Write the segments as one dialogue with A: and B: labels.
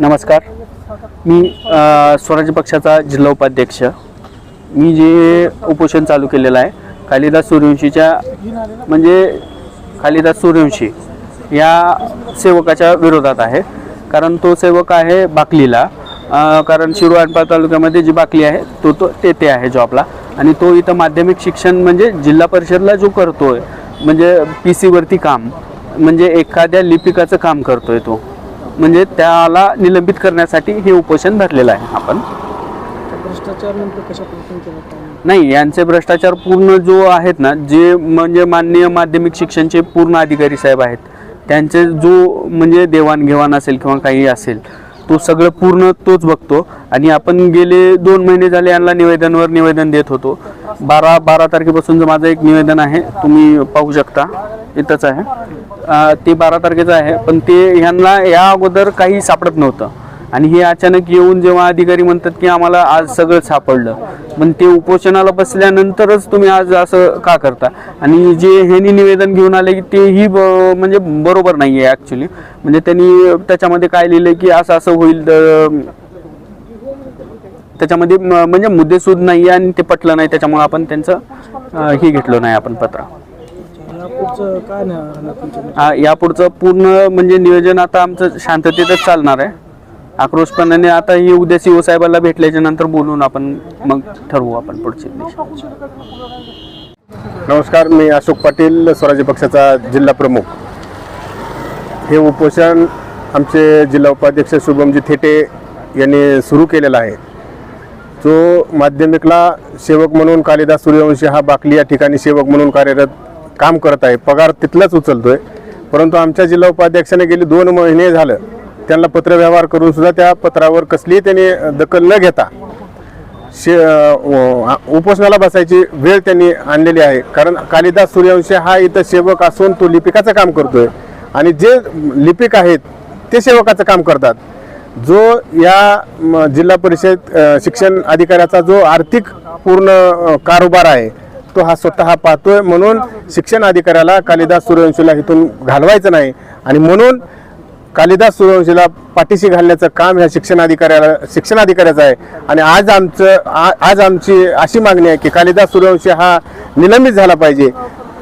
A: नमस्कार. मी स्वराज्य पक्षाचा जिल्हा उपाध्यक्ष. मी जे उपोषण चालू केलेलं आहे कालिदास सूर्यवंशीच्या म्हणजे कालिदास सूर्यवंशी या सेवकाच्या विरोधात आहे. कारण तो सेवक आहे बाकलीला. कारण शिरूर तालुक्यामध्ये जी बाकली आहे तो तो तेथे आहे जॉबला. आणि तो इथं माध्यमिक शिक्षण म्हणजे जिल्हा परिषदला जो करतो आहे म्हणजे पी सीवरती काम म्हणजे एखाद्या लिपिकाचं काम करतो आहे तो. म्हणजे त्याला निलंबित करण्यासाठी हे उपोषण धरलेलं आहे आपण.
B: भ्रष्टाचार कशा
A: नाही यांचे भ्रष्टाचार पूर्ण जो आहेत ना जे म्हणजे माननीय माध्यमिक शिक्षणचे पूर्ण अधिकारी साहेब आहेत त्यांचे जो म्हणजे देवाणघेवाण असेल किंवा काही असेल तो सगळं पूर्ण तोच बघतो. आणि आपण गेले दोन महिने झाले यांना निवेदनवर निवेदन देत होतो. बारा बारा तारखेपासूनचं माझं एक निवेदन आहे तुम्ही पाहू शकता. इथंच आहे. ते बारा तारखेचं आहे. पण ते ह्यांना या अगोदर काही सापडत नव्हतं. आणि हे अचानक येऊन जेव्हा अधिकारी म्हणतात की आम्हाला आज सगळं सापडलं पण ते उपोषणाला बसल्यानंतरच तुम्ही आज असं का करता? आणि जे ह्यांनी निवेदन घेऊन आले की तेही म्हणजे बरोबर नाही आहे ॲक्च्युली म्हणजे त्यांनी त्याच्यामध्ये काय लिहिलं की असं असं होईल तर त्याच्यामध्ये म्हणजे मुद्देसूद नाही आहे आणि ते पटलं नाही त्याच्यामुळे आपण त्यांचं हे घेतलं नाही आपण पत्र. यापुढचं पूर्ण म्हणजे नियोजन आता आमचं शांततेतच चालणार आहे. आक्रोशपणाने आता हे उद्या सीओ साहेबाला भेटल्याच्या नंतर बोलून आपण मग ठरवू आपण पुढचे
C: नमस्कार मी अशोक पाटील स्वराज्य पक्षाचा जिल्हा प्रमुख. हे उपोषण आमचे जिल्हा उपाध्यक्ष शुभमजी थेटे यांनी सुरू केलेला आहे. जो माध्यमिकला सेवक म्हणून कालिदास सूर्यवंशी हा बाकली या ठिकाणी सेवक म्हणून कार्यरत काम करत आहे. पगार तिथलाच उचलतो आहे परंतु आमच्या जिल्हा उपाध्यक्षाने गेली दोन महिने झालं. त्यांना पत्रव्यवहार करून सुद्धा त्या पत्रावर कसलीही त्यांनी दखल न घेता शे उपोषणाला बसायची वेळ त्यांनी आणलेली आहे. कारण कालिदास सूर्यवंशी हा इथं सेवक असून तो लिपिकाचं काम करतोय. आणि जे लिपिक आहेत ते सेवकाचं काम करतात. जो या म, जिल्हा परिषद शिक्षण अधिकाऱ्याचा जो आर्थिक पूर्ण कारोबार आहे तो हा स्वतः पाहतोय. म्हणून शिक्षण अधिकाऱ्याला कालिदास सूर्यवंशीला इथून घालवायचं नाही. आणि म्हणून कालिदास सूर्यवंशीला पाठीशी घालण्याचं काम ह्या शिक्षणाधिकाऱ्याला शिक्षणाधिकाऱ्याचं आहे. आणि आज आमचं आ- आज आमची अशी मागणी आहे की कालिदास सूर्यवंशी हा निलंबित झाला पाहिजे.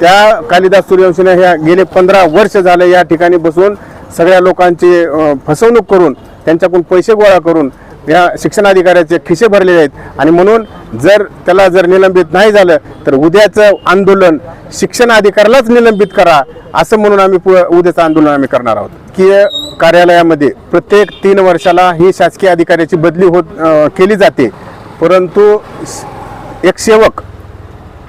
C: त्या कालिदास सूर्यवंशीने ह्या गेले पंधरा वर्ष झाले या ठिकाणी बसून सगळ्या लोकांची फसवणूक करून त्यांच्याकडून पैसे गोळा करून या शिक्षणाधिकाऱ्याचे खिसे भरलेले आहेत. आणि म्हणून जर त्याला जर निलंबित नाही झालं तर उद्याचं आंदोलन शिक्षण अधिकाऱ्यालाच निलंबित करा असं म्हणून आम्ही पु- उद्याचं आंदोलन आम्ही करणार आहोत. की कार्यालयामध्ये प्रत्येक तीन वर्षाला ही शासकीय अधिकाऱ्याची बदली होत केली जाते. परंतु एक सेवक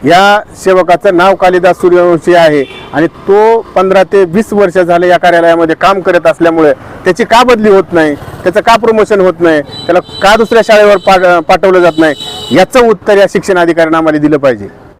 C: या सेवकाचं नाव कालिदास सूर्यवंशी आहे आणि तो पंधरा ते वीस वर्ष झाले या कार्यालयामध्ये काम करत असल्यामुळे त्याची का बदली होत नाही? त्याचं का प्रमोशन होत नाही? त्याला का दुसऱ्या शाळेवर पाठ पाठवलं जात नाही? याचं उत्तर या शिक्षण अधिकाऱ्यांना आम्हाला दिलं पाहिजे.